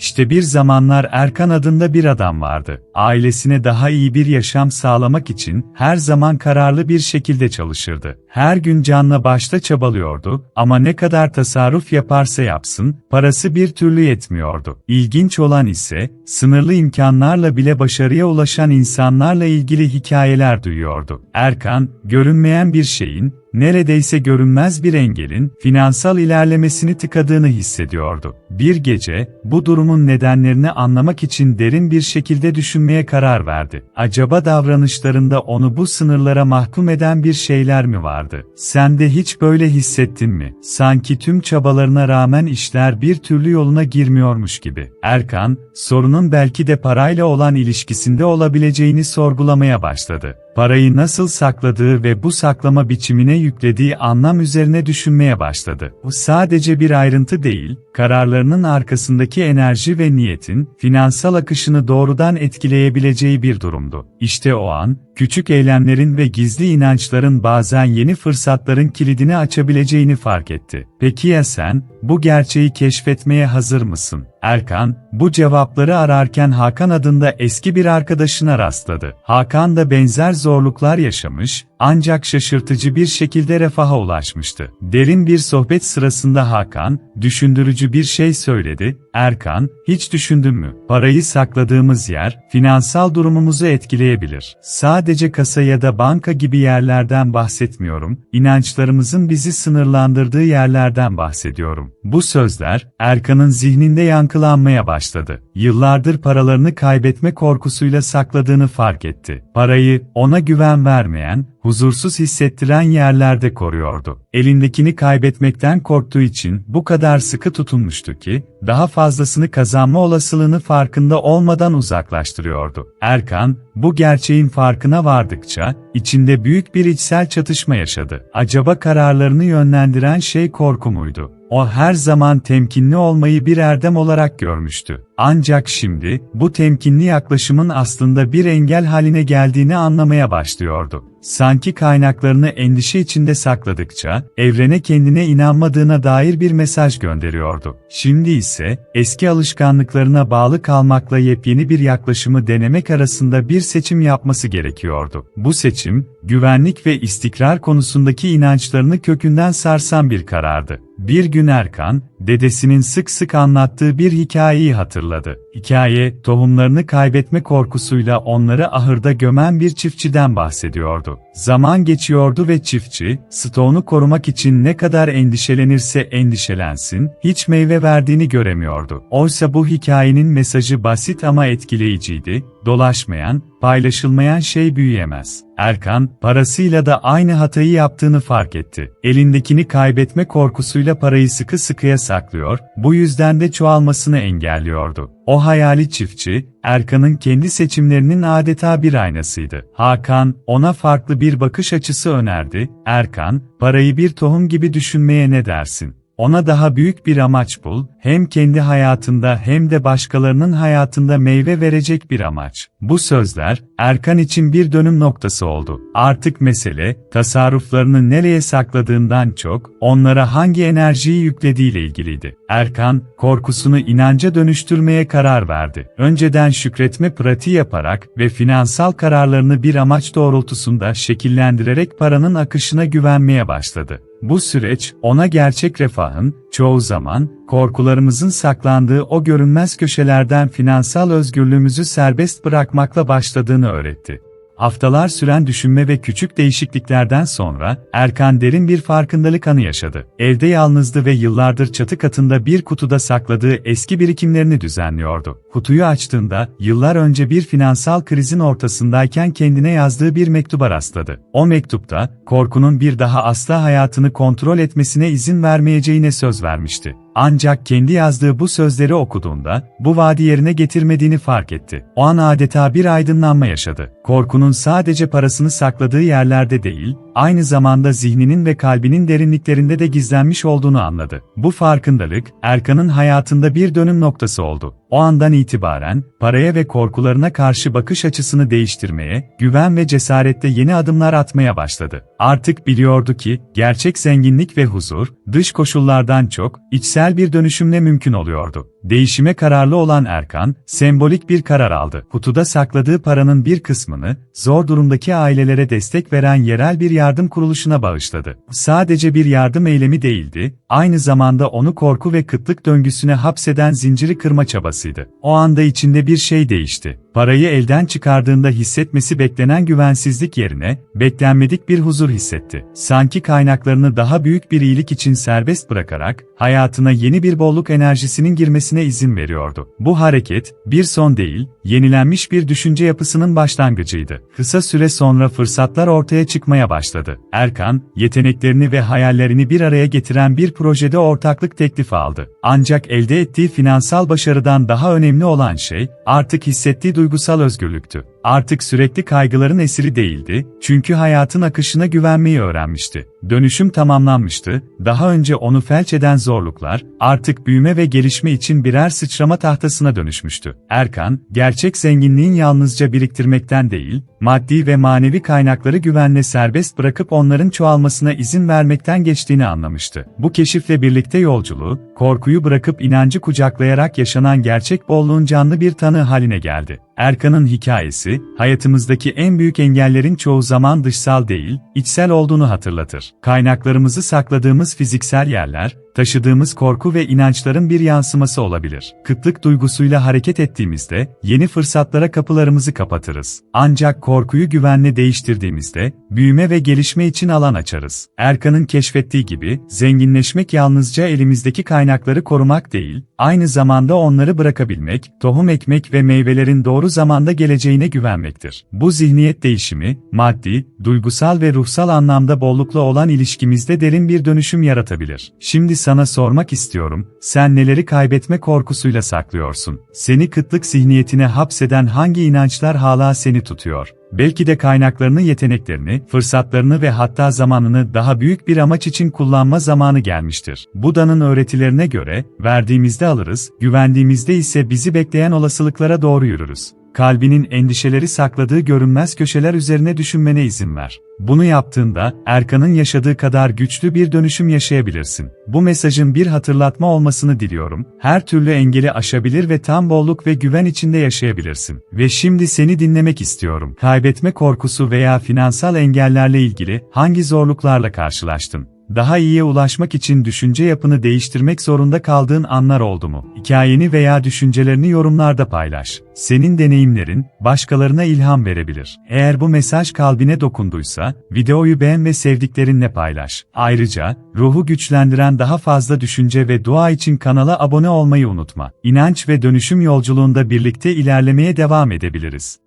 İşte bir zamanlar Erkan adında bir adam vardı. Ailesine daha iyi bir yaşam sağlamak için her zaman kararlı bir şekilde çalışırdı. Her gün canla başta çabalıyordu ama ne kadar tasarruf yaparsa yapsın, parası bir türlü yetmiyordu. İlginç olan ise, sınırlı imkanlarla bile başarıya ulaşan insanlarla ilgili hikayeler duyuyordu. Erkan, görünmeyen bir şeyin, neredeyse görünmez bir engelin finansal ilerlemesini tıkadığını hissediyordu. Bir gece bu durumun nedenlerini anlamak için derin bir şekilde düşünmeye karar verdi. Acaba davranışlarında onu bu sınırlara mahkum eden bir şeyler mi vardı? Sen de hiç böyle hissettin mi? Sanki tüm çabalarına rağmen işler bir türlü yoluna girmiyormuş gibi. Erkan, sorunun belki de parayla olan ilişkisinde olabileceğini sorgulamaya başladı parayı nasıl sakladığı ve bu saklama biçimine yüklediği anlam üzerine düşünmeye başladı. Bu sadece bir ayrıntı değil, kararlarının arkasındaki enerji ve niyetin, finansal akışını doğrudan etkileyebileceği bir durumdu. İşte o an, küçük eylemlerin ve gizli inançların bazen yeni fırsatların kilidini açabileceğini fark etti. Peki ya sen, bu gerçeği keşfetmeye hazır mısın? Erkan, bu cevapları ararken Hakan adında eski bir arkadaşına rastladı. Hakan da benzer zorluklar yaşamış, ancak şaşırtıcı bir şekilde refaha ulaşmıştı. Derin bir sohbet sırasında Hakan, düşündürücü bir şey söyledi. Erkan, hiç düşündün mü? Parayı sakladığımız yer, finansal durumumuzu etkileyebilir. Sadece kasa ya da banka gibi yerlerden bahsetmiyorum, inançlarımızın bizi sınırlandırdığı yerlerden bahsediyorum. Bu sözler, Erkan'ın zihninde yankılanmaya başladı. Yıllardır paralarını kaybetme korkusuyla sakladığını fark etti. Parayı, ona güven vermeyen, huzursuz hissettiren yerlerde koruyordu. Elindekini kaybetmekten korktuğu için bu kadar sıkı tutunmuştu ki, daha fazlasını kazanma olasılığını farkında olmadan uzaklaştırıyordu. Erkan, bu gerçeğin farkına vardıkça, içinde büyük bir içsel çatışma yaşadı. Acaba kararlarını yönlendiren şey korku muydu? O her zaman temkinli olmayı bir erdem olarak görmüştü. Ancak şimdi, bu temkinli yaklaşımın aslında bir engel haline geldiğini anlamaya başlıyordu. Sanki kaynaklarını endişe içinde sakladıkça, evrene kendine inanmadığına dair bir mesaj gönderiyordu. Şimdi ise, eski alışkanlıklarına bağlı kalmakla yepyeni bir yaklaşımı denemek arasında bir seçim yapması gerekiyordu. Bu seçim, güvenlik ve istikrar konusundaki inançlarını kökünden sarsan bir karardı. Bir gün Erkan, dedesinin sık sık anlattığı bir hikayeyi hatırladı. Hikaye, tohumlarını kaybetme korkusuyla onları ahırda gömen bir çiftçiden bahsediyordu. Zaman geçiyordu ve çiftçi, stoğunu korumak için ne kadar endişelenirse endişelensin, hiç meyve verdiğini göremiyordu. Oysa bu hikayenin mesajı basit ama etkileyiciydi, dolaşmayan, paylaşılmayan şey büyüyemez. Erkan, parasıyla da aynı hatayı yaptığını fark etti. Elindekini kaybetme korkusuyla parayı sıkı sıkıya saklıyor, bu yüzden de çoğalmasını engelliyordu. O hayali çiftçi, Erkan'ın kendi seçimlerinin adeta bir aynasıydı. Hakan, ona farklı bir bakış açısı önerdi. Erkan, parayı bir tohum gibi düşünmeye ne dersin? Ona daha büyük bir amaç bul, hem kendi hayatında hem de başkalarının hayatında meyve verecek bir amaç. Bu sözler, Erkan için bir dönüm noktası oldu. Artık mesele, tasarruflarını nereye sakladığından çok, onlara hangi enerjiyi yüklediğiyle ilgiliydi. Erkan, korkusunu inanca dönüştürmeye karar verdi. Önceden şükretme pratiği yaparak ve finansal kararlarını bir amaç doğrultusunda şekillendirerek paranın akışına güvenmeye başladı. Bu süreç, ona gerçek refahın, çoğu zaman, korkularımızın saklandığı o görünmez köşelerden finansal özgürlüğümüzü serbest bırakmakla başladığını öğretti. Haftalar süren düşünme ve küçük değişikliklerden sonra, Erkan derin bir farkındalık anı yaşadı. Evde yalnızdı ve yıllardır çatı katında bir kutuda sakladığı eski birikimlerini düzenliyordu. Kutuyu açtığında, yıllar önce bir finansal krizin ortasındayken kendine yazdığı bir mektuba rastladı. O mektupta, korkunun bir daha asla hayatını kontrol etmesine izin vermeyeceğine söz vermişti. Ancak kendi yazdığı bu sözleri okuduğunda, bu vaadi yerine getirmediğini fark etti. O an adeta bir aydınlanma yaşadı. Korkunun sadece parasını sakladığı yerlerde değil, aynı zamanda zihninin ve kalbinin derinliklerinde de gizlenmiş olduğunu anladı. Bu farkındalık, Erkan'ın hayatında bir dönüm noktası oldu. O andan itibaren, paraya ve korkularına karşı bakış açısını değiştirmeye, güven ve cesarette yeni adımlar atmaya başladı. Artık biliyordu ki, gerçek zenginlik ve huzur, dış koşullardan çok, içsel bir dönüşümle mümkün oluyordu. Değişime kararlı olan Erkan, sembolik bir karar aldı. Kutuda sakladığı paranın bir kısmını, zor durumdaki ailelere destek veren yerel bir yardım kuruluşuna bağışladı. Sadece bir yardım eylemi değildi, aynı zamanda onu korku ve kıtlık döngüsüne hapseden zinciri kırma çabasıydı. O anda içinde bir şey değişti. Parayı elden çıkardığında hissetmesi beklenen güvensizlik yerine, beklenmedik bir huzur hissetti. Sanki kaynaklarını daha büyük bir iyilik için serbest bırakarak, hayatına yeni bir bolluk enerjisinin girmesine izin veriyordu. Bu hareket, bir son değil, yenilenmiş bir düşünce yapısının başlangıcıydı. Kısa süre sonra fırsatlar ortaya çıkmaya başladı. Erkan, yeteneklerini ve hayallerini bir araya getiren bir projede ortaklık teklifi aldı. Ancak elde ettiği finansal başarıdan daha önemli olan şey, artık hissettiği duygusal özgürlüktü. Artık sürekli kaygıların esiri değildi, çünkü hayatın akışına güvenmeyi öğrenmişti. Dönüşüm tamamlanmıştı, daha önce onu felç eden zorluklar, artık büyüme ve gelişme için birer sıçrama tahtasına dönüşmüştü. Erkan, gerçek zenginliğin yalnızca biriktirmekten değil, maddi ve manevi kaynakları güvenle serbest bırakıp onların çoğalmasına izin vermekten geçtiğini anlamıştı. Bu keşifle birlikte yolculuğu, korkuyu bırakıp inancı kucaklayarak yaşanan gerçek bolluğun canlı bir tanığı haline geldi. Erkan'ın hikayesi, hayatımızdaki en büyük engellerin çoğu zaman dışsal değil, içsel olduğunu hatırlatır. Kaynaklarımızı sakladığımız fiziksel yerler, taşıdığımız korku ve inançların bir yansıması olabilir. Kıtlık duygusuyla hareket ettiğimizde, yeni fırsatlara kapılarımızı kapatırız. Ancak korkuyu güvenle değiştirdiğimizde, büyüme ve gelişme için alan açarız. Erkan'ın keşfettiği gibi, zenginleşmek yalnızca elimizdeki kaynakları korumak değil, aynı zamanda onları bırakabilmek, tohum ekmek ve meyvelerin doğru zamanda geleceğine güvenmektir. Bu zihniyet değişimi, maddi, duygusal ve ruhsal anlamda bollukla olan ilişkimizde derin bir dönüşüm yaratabilir. Şimdi sana sormak istiyorum, sen neleri kaybetme korkusuyla saklıyorsun? Seni kıtlık zihniyetine hapseden hangi inançlar hala seni tutuyor? Belki de kaynaklarını, yeteneklerini, fırsatlarını ve hatta zamanını daha büyük bir amaç için kullanma zamanı gelmiştir. Buda'nın öğretilerine göre, verdiğimizde alırız, güvendiğimizde ise bizi bekleyen olasılıklara doğru yürürüz. Kalbinin endişeleri sakladığı görünmez köşeler üzerine düşünmene izin ver. Bunu yaptığında, Erkan'ın yaşadığı kadar güçlü bir dönüşüm yaşayabilirsin. Bu mesajın bir hatırlatma olmasını diliyorum. Her türlü engeli aşabilir ve tam bolluk ve güven içinde yaşayabilirsin. Ve şimdi seni dinlemek istiyorum. Kaybetme korkusu veya finansal engellerle ilgili hangi zorluklarla karşılaştın? Daha iyiye ulaşmak için düşünce yapını değiştirmek zorunda kaldığın anlar oldu mu? Hikayeni veya düşüncelerini yorumlarda paylaş. Senin deneyimlerin, başkalarına ilham verebilir. Eğer bu mesaj kalbine dokunduysa, videoyu beğen ve sevdiklerinle paylaş. Ayrıca, ruhu güçlendiren daha fazla düşünce ve dua için kanala abone olmayı unutma. İnanç ve dönüşüm yolculuğunda birlikte ilerlemeye devam edebiliriz.